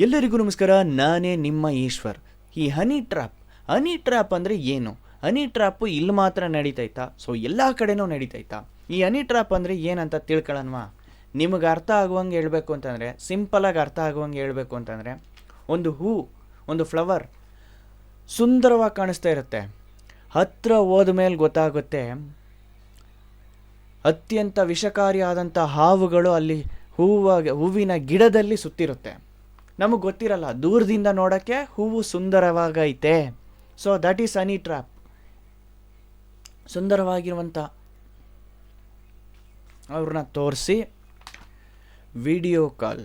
ಎಲ್ಲರಿಗೂ ನಮಸ್ಕಾರ. ನಾನೇ ನಿಮ್ಮ ಈಶ್ವರ್. ಈ ಹನಿ ಟ್ರ್ಯಾಪ್ ಹನಿ ಟ್ರ್ಯಾಪ್ ಅಂದರೆ ಏನು? ಹನಿ ಟ್ರ್ಯಾಪು ಇಲ್ಲಿ ಮಾತ್ರ ನಡೀತೈತಾ? ಸೊ, ಎಲ್ಲ ಕಡೆನೂ ನಡೀತೈತಾ? ಈ ಹನಿ ಟ್ರ್ಯಾಪ್ ಅಂದರೆ ಏನಂತ ತಿಳ್ಕೊಳ್ಳೋಣವಾ? ನಿಮಗೆ ಅರ್ಥ ಆಗುವಂಗೆ ಹೇಳಬೇಕು ಅಂತಂದರೆ ಸಿಂಪಲಾಗಿ ಅರ್ಥ ಆಗುವಂಗೆ ಹೇಳಬೇಕು ಅಂತಂದರೆ, ಒಂದು ಹೂ, ಒಂದು ಫ್ಲವರ್ ಸುಂದರವಾಗಿ ಕಾಣಿಸ್ತಾ ಇರುತ್ತೆ. ಹತ್ತಿರ ಹೋದ ಮೇಲೆ ಗೊತ್ತಾಗುತ್ತೆ, ಅತ್ಯಂತ ವಿಷಕಾರಿಯಾದಂಥ ಹಾವುಗಳು ಅಲ್ಲಿ ಹೂವ, ಹೂವಿನ ಗಿಡದಲ್ಲಿ ಸುತ್ತಿರುತ್ತೆ. ನಮಗೆ ಗೊತ್ತಿರಲ್ಲ, ದೂರದಿಂದ ನೋಡೋಕ್ಕೆ ಹೂವು ಸುಂದರವಾಗೈತೆ. So that is any trap ಸುಂದರವಾಗಿರುವಂಥ ಅವ್ರನ್ನ ತೋರಿಸಿ ವಿಡಿಯೋ ಕಾಲ್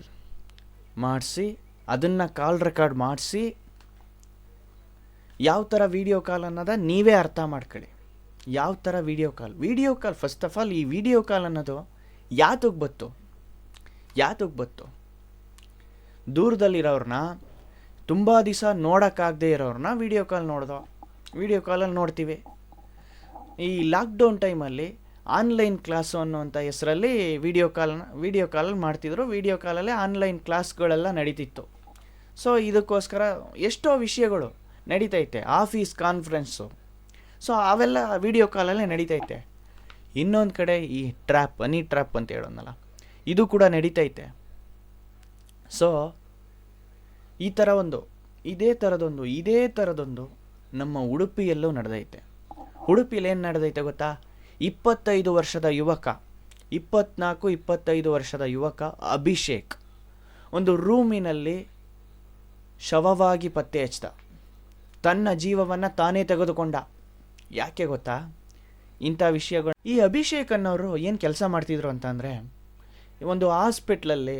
ಮಾಡಿಸಿ, ಅದನ್ನು ಕಾಲ್ ರೆಕಾರ್ಡ್ ಮಾಡಿಸಿ, ಯಾವ ಥರ ವಿಡಿಯೋ ಕಾಲ್ ಅನ್ನೋದ ನೀವೇ ಅರ್ಥ ಮಾಡ್ಕೊಳ್ಳಿ. ಯಾವ ಥರ video call video call first of all ಈ ವಿಡಿಯೋ ಕಾಲ್ ಅನ್ನೋದು ಯಾತಕ್ಕೆ ಬತ್ತು? ಯಾತಕ್ಕೆ ಬತ್ತು? ದೂರದಲ್ಲಿರೋರನ್ನ ತುಂಬ ದಿವಸ ನೋಡೋಕ್ಕಾಗದೇ ಇರೋರನ್ನ ವಿಡಿಯೋ ಕಾಲ್ ನೋಡ್ದೋ ವಿಡಿಯೋ ಕಾಲಲ್ಲಿ ನೋಡ್ತೀವಿ. ಈ ಲಾಕ್ಡೌನ್ ಟೈಮಲ್ಲಿ ಆನ್ಲೈನ್ ಕ್ಲಾಸು ಅನ್ನುವಂಥ ಹೆಸರಲ್ಲಿ ವಿಡಿಯೋ ಕಾಲ್ನ ವಿಡಿಯೋ ಕಾಲಲ್ಲಿ ಮಾಡ್ತಿದ್ರು. ವಿಡಿಯೋ ಕಾಲಲ್ಲೇ ಆನ್ಲೈನ್ ಕ್ಲಾಸ್ಗಳೆಲ್ಲ ನಡೀತಿತ್ತು. ಸೊ ಇದಕ್ಕೋಸ್ಕರ ಎಷ್ಟೋ ವಿಷಯಗಳು ನಡೀತೈತೆ. ಆಫೀಸ್ ಕಾನ್ಫರೆನ್ಸು ಸೊ ಅವೆಲ್ಲ ವಿಡಿಯೋ ಕಾಲಲ್ಲೇ ನಡೀತೈತೆ. ಇನ್ನೊಂದು ಕಡೆ ಈ ಟ್ರ್ಯಾಪ್ ಅನಿ ಟ್ರ್ಯಾಪ್ ಅಂತ ಹೇಳೋನಲ್ಲ ಇದು ಕೂಡ ನಡೀತೈತೆ. ಸೊ ಈ ಥರ ಒಂದು ಇದೇ ಥರದೊಂದು ಇದೇ ಥರದೊಂದು ನಮ್ಮ ಉಡುಪಿಯಲ್ಲೂ ನಡೆದೈತೆ. ಉಡುಪಿಯಲ್ಲಿ ಏನು ನಡೆದೈತೆ ಗೊತ್ತಾ? ಇಪ್ಪತ್ತೈದು ವರ್ಷದ ಯುವಕ, ಇಪ್ಪತ್ನಾಲ್ಕು, ಇಪ್ಪತ್ತೈದು ವರ್ಷದ ಯುವಕ ಅಭಿಷೇಕ್, ಒಂದು ರೂಮಿನಲ್ಲಿ ಶವವಾಗಿ ಪತ್ತೆ ಹಚ್ಚಿದ ತನ್ನ ಜೀವವನ್ನು ತಾನೇ ತೆಗೆದುಕೊಂಡ. ಯಾಕೆ ಗೊತ್ತಾ? ಇಂಥ ವಿಷಯಗಳು. ಈ ಅಭಿಷೇಕ್ ಅನ್ನೋರು ಏನು ಕೆಲಸ ಮಾಡ್ತಿದ್ರು ಅಂತಂದರೆ ಒಂದು ಹಾಸ್ಪಿಟ್ಲಲ್ಲಿ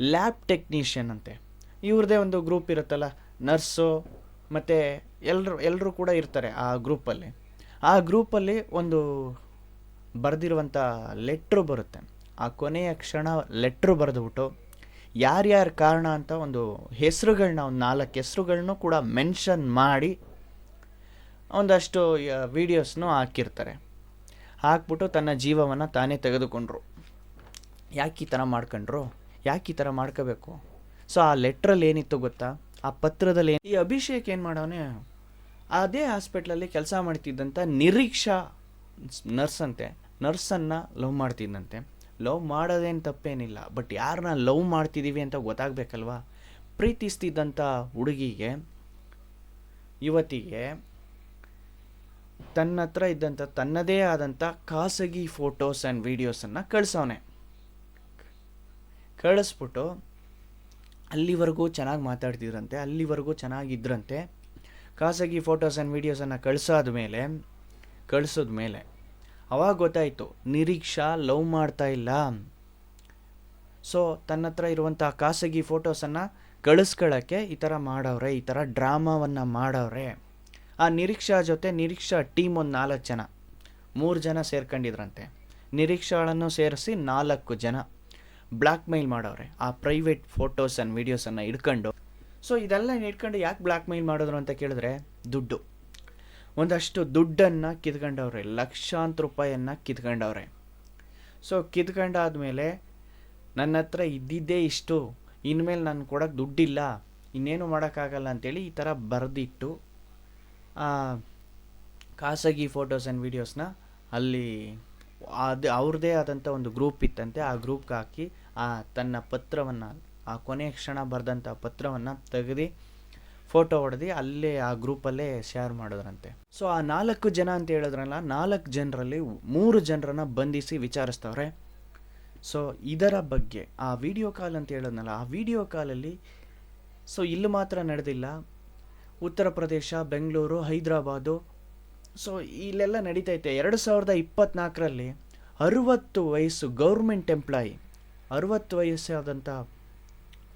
ಲ್ಯಾಬ್ ಟೆಕ್ನಿಷಿಯನ್ ಅಂತೆ. ಇವ್ರದ್ದೇ ಒಂದು ಗ್ರೂಪ್ ಇರುತ್ತಲ್ಲ, ನರ್ಸು ಮತ್ತು ಎಲ್ಲರೂ ಎಲ್ಲರೂ ಕೂಡ ಇರ್ತಾರೆ ಆ ಗ್ರೂಪಲ್ಲಿ. ಆ ಗ್ರೂಪಲ್ಲಿ ಒಂದು ಬರೆದಿರುವಂಥ ಲೆಟ್ರು ಬರುತ್ತೆ. ಆ ಕೊನೆಯ ಕ್ಷಣ ಲೆಟ್ರು ಬರೆದುಬಿಟ್ಟು ಯಾರ್ಯಾರ ಕಾರಣ ಅಂತ ಒಂದು ಹೆಸರುಗಳನ್ನ ಒಂದು ನಾಲ್ಕು ಹೆಸರುಗಳನ್ನೂ ಕೂಡ ಮೆನ್ಷನ್ ಮಾಡಿ ಒಂದಷ್ಟು ವೀಡಿಯೋಸ್ನೂ ಹಾಕಿರ್ತಾರೆ. ಹಾಕ್ಬಿಟ್ಟು ತನ್ನ ಜೀವವನ್ನು ತಾನೇ ತೆಗೆದುಕೊಂಡ್ರು. ಯಾಕೆ ಈ ಥರ ಮಾಡ್ಕೊಂಡ್ರು? ಯಾಕೆ ಈ ಥರ ಮಾಡ್ಕೋಬೇಕು? ಸೊ ಆ ಲೆಟ್ರಲ್ಲಿ ಏನಿತ್ತು ಗೊತ್ತಾ? ಆ ಪತ್ರದಲ್ಲಿ ಏನು ಈ ಅಭಿಷೇಕ್ ಏನು ಮಾಡೋನೆ ಅದೇ ಹಾಸ್ಪಿಟ್ಲಲ್ಲಿ ಕೆಲಸ ಮಾಡ್ತಿದ್ದಂಥ ನಿರೀಕ್ಷಾ ನರ್ಸ್ ಅಂತೆ. ನರ್ಸನ್ನು ಲವ್ ಮಾಡ್ತಿದ್ದಂತೆ ಲವ್ ಮಾಡೋದೇನು ತಪ್ಪೇನಿಲ್ಲ. ಬಟ್ ಯಾರನ್ನ ಲವ್ ಮಾಡ್ತಿದ್ದೀವಿ ಅಂತ ಗೊತ್ತಾಗಬೇಕಲ್ವಾ? ಪ್ರೀತಿಸ್ತಿದ್ದಂಥ ಹುಡುಗಿಗೆ, ಯುವತಿಗೆ ತನ್ನ ಹತ್ರ ಇದ್ದಂಥ ತನ್ನದೇ ಆದಂಥ ಖಾಸಗಿ ಫೋಟೋಸ್ ಆ್ಯಂಡ್ ವೀಡಿಯೋಸನ್ನು ಕಳಿಸವನೆ. ಕಳಿಸ್ಬಿಟ್ಟು ಅಲ್ಲಿವರೆಗೂ ಚೆನ್ನಾಗಿ ಮಾತಾಡ್ತಿದ್ರಂತೆ, ಅಲ್ಲಿವರೆಗೂ ಚೆನ್ನಾಗಿದ್ರಂತೆ. ಖಾಸಗಿ ಫೋಟೋಸ್ ಆ್ಯಂಡ್ ವೀಡಿಯೋಸನ್ನು ಕಳಿಸಾದ ಮೇಲೆ, ಕಳಿಸೋದ ಮೇಲೆ ಅವಾಗ ಗೊತ್ತಾಯಿತು, ನಿರೀಕ್ಷಾ ಲವ್ ಮಾಡ್ತಾ ಇಲ್ಲ. ಸೊ ತನ್ನ ಹತ್ರ ಇರುವಂಥ ಖಾಸಗಿ ಫೋಟೋಸನ್ನು ಕಳಿಸ್ಕೊಳ್ಳೋಕ್ಕೆ ಈ ಥರ ಮಾಡವ್ರೆ, ಈ ಥರ ಡ್ರಾಮಾವನ್ನು ಮಾಡವ್ರೆ. ಆ ನಿರೀಕ್ಷಾ ಜೊತೆ ನಿರೀಕ್ಷಾ ಟೀಮ್ ಒಂದು ನಾಲ್ಕು ಜನ, ಮೂರು ಜನ ಸೇರ್ಕೊಂಡಿದ್ರಂತೆ. ನಿರೀಕ್ಷಾಳನ್ನು ಸೇರಿಸಿ ನಾಲ್ಕು ಜನ. ಬ್ಲ್ಯಾಕ್ ಮೇಲ್ ಮಾಡೋರೆ ಆ ಪ್ರೈವೇಟ್ ಫೋಟೋಸ್ ಆ್ಯಂಡ್ ವೀಡಿಯೋಸನ್ನು ಇಟ್ಕೊಂಡು ಸೊ ಇದೆಲ್ಲ ಇಟ್ಕೊಂಡು ಯಾಕೆ ಬ್ಲ್ಯಾಕ್ ಮೇಲ್ ಮಾಡಿದ್ರು ಅಂತ ಕೇಳಿದ್ರೆ, ದುಡ್ಡು. ಒಂದಷ್ಟು ದುಡ್ಡನ್ನು ಕಿತ್ಕೊಂಡವ್ರೆ ಲಕ್ಷಾಂತರ ರೂಪಾಯಿಯನ್ನು ಕಿತ್ಕೊಂಡವ್ರೆ. ಸೊ ಕಿತ್ಕೊಂಡಾದ್ಮೇಲೆ ನನ್ನ ಹತ್ರ ಇದ್ದಿದ್ದೇ ಇಷ್ಟು, ಇನ್ಮೇಲೆ ನಾನು ಕೊಡೋಕ್ಕೆ ದುಡ್ಡಿಲ್ಲ, ಇನ್ನೇನು ಮಾಡೋಕ್ಕಾಗಲ್ಲ ಅಂತೇಳಿ ಈ ಥರ ಬರೆದಿಟ್ಟು ಖಾಸಗಿ ಫೋಟೋಸ್ ಆ್ಯಂಡ್ ವೀಡಿಯೋಸ್ನ ಅಲ್ಲಿ ಅದು ಅವ್ರದ್ದೇ ಆದಂಥ ಒಂದು ಗ್ರೂಪ್ ಇತ್ತಂತೆ, ಆ ಗ್ರೂಪ್ಗೆ ಹಾಕಿ ಆ ತನ್ನ ಪತ್ರವನ್ನು, ಆ ಕೊನೆಯ ಕ್ಷಣ ಬರೆದಂಥ ಪತ್ರವನ್ನು ತೆಗೆದು ಫೋಟೋ ಹೊಡೆದು ಅಲ್ಲೇ ಆ ಗ್ರೂಪಲ್ಲೇ ಶೇರ್ ಮಾಡಿದ್ರಂತೆ. ಸೊ ಆ ನಾಲ್ಕು ಜನ ಅಂತ ಹೇಳಿದ್ರಲ್ಲ, ನಾಲ್ಕು ಜನರಲ್ಲಿ ಮೂರು ಜನರನ್ನ ಬಂಧಿಸಿ ವಿಚಾರಿಸ್ತವ್ರೆ. ಸೊ ಇದರ ಬಗ್ಗೆ, ಆ ವಿಡಿಯೋ ಕಾಲ್ ಅಂತ ಹೇಳಿದ್ನಲ್ಲ, ಆ ವಿಡಿಯೋ ಕಾಲಲ್ಲಿ ಸೊ ಇಲ್ಲಿ ಮಾತ್ರ ನಡೆದಿಲ್ಲ. ಉತ್ತರ ಪ್ರದೇಶ, ಬೆಂಗಳೂರು, ಹೈದರಾಬಾದು ಸೊ ಇಲ್ಲೆಲ್ಲ ನಡೀತೈತೆ. ಎರಡು ಸಾವಿರದ ಇಪ್ಪತ್ತ್ನಾಲ್ಕರಲ್ಲಿ ಅರುವತ್ತು ವಯಸ್ಸು ಗೌರ್ಮೆಂಟ್ ಎಂಪ್ಲಾಯಿ, ಅರುವತ್ತು ವಯಸ್ಸಾದಂಥ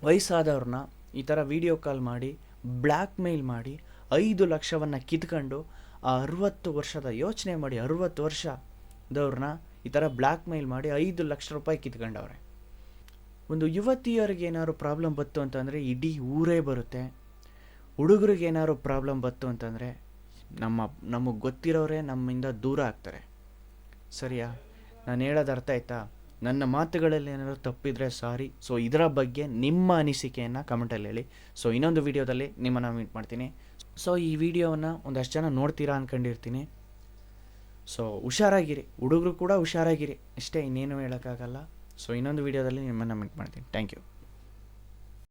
ವಯಸ್ಸಾದವ್ರನ್ನ ಈ ಥರ ವಿಡಿಯೋ ಕಾಲ್ ಮಾಡಿ, ಬ್ಲ್ಯಾಕ್ ಮೇಲ್ ಮಾಡಿ, ಐದು ಲಕ್ಷವನ್ನು ಕಿತ್ಕೊಂಡು, ಆ ಅರುವತ್ತು ವರ್ಷದ ಯೋಚನೆ ಮಾಡಿ, ಅರುವತ್ತು ವರ್ಷದವ್ರನ್ನ ಈ ಥರ ಬ್ಲ್ಯಾಕ್ ಮೇಲ್ ಮಾಡಿ ಐದು ಲಕ್ಷ ರೂಪಾಯಿ ಕಿತ್ಕೊಂಡವ್ರೆ. ಒಂದು ಯುವತಿಯರಿಗೆ ಏನಾದ್ರು ಪ್ರಾಬ್ಲಮ್ ಬಂತು ಅಂತಂದರೆ ಇಡೀ ಊರೇ ಬರುತ್ತೆ. ಹುಡುಗರಿಗೆ ಏನಾದ್ರು ಪ್ರಾಬ್ಲಮ್ ಬಂತು ಅಂತಂದರೆ ನಮ್ಮ, ನಮಗೆ ಗೊತ್ತಿರೋರೇ ನಮ್ಮಿಂದ ದೂರ ಆಗ್ತಾರೆ. ಸರಿಯಾ? ನಾನು ಹೇಳೋದು ಅರ್ಥ ಆಯ್ತಾ? ನನ್ನ ಮಾತುಗಳಲ್ಲಿ ಏನಾದರೂ ತಪ್ಪಿದರೆ ಸಾರಿ. ಸೊ ಇದರ ಬಗ್ಗೆ ನಿಮ್ಮ ಅನಿಸಿಕೆಯನ್ನು ಕಮೆಂಟಲ್ಲಿ ಹೇಳಿ. ಸೊ ಇನ್ನೊಂದು ವಿಡಿಯೋದಲ್ಲಿ ನಿಮ್ಮನ್ನು ಮೀಟ್ ಮಾಡ್ತೀನಿ. ಸೊ ಈ ವಿಡಿಯೋವನ್ನು ಒಂದಷ್ಟು ಜನ ನೋಡ್ತೀರಾ ಅಂದ್ಕೊಂಡಿರ್ತೀನಿ ಸೊ ಹುಷಾರಾಗಿರಿ. ಹುಡುಗರು ಕೂಡ ಹುಷಾರಾಗಿರಿ. ಅಷ್ಟೇ ಇನ್ನೇನು ಹೇಳೋಕ್ಕಾಗಲ್ಲ. ಸೊ ಇನ್ನೊಂದು ವಿಡಿಯೋದಲ್ಲಿ ನಿಮ್ಮನ್ನು ಮೀಟ್ ಮಾಡ್ತೀನಿ. Thank you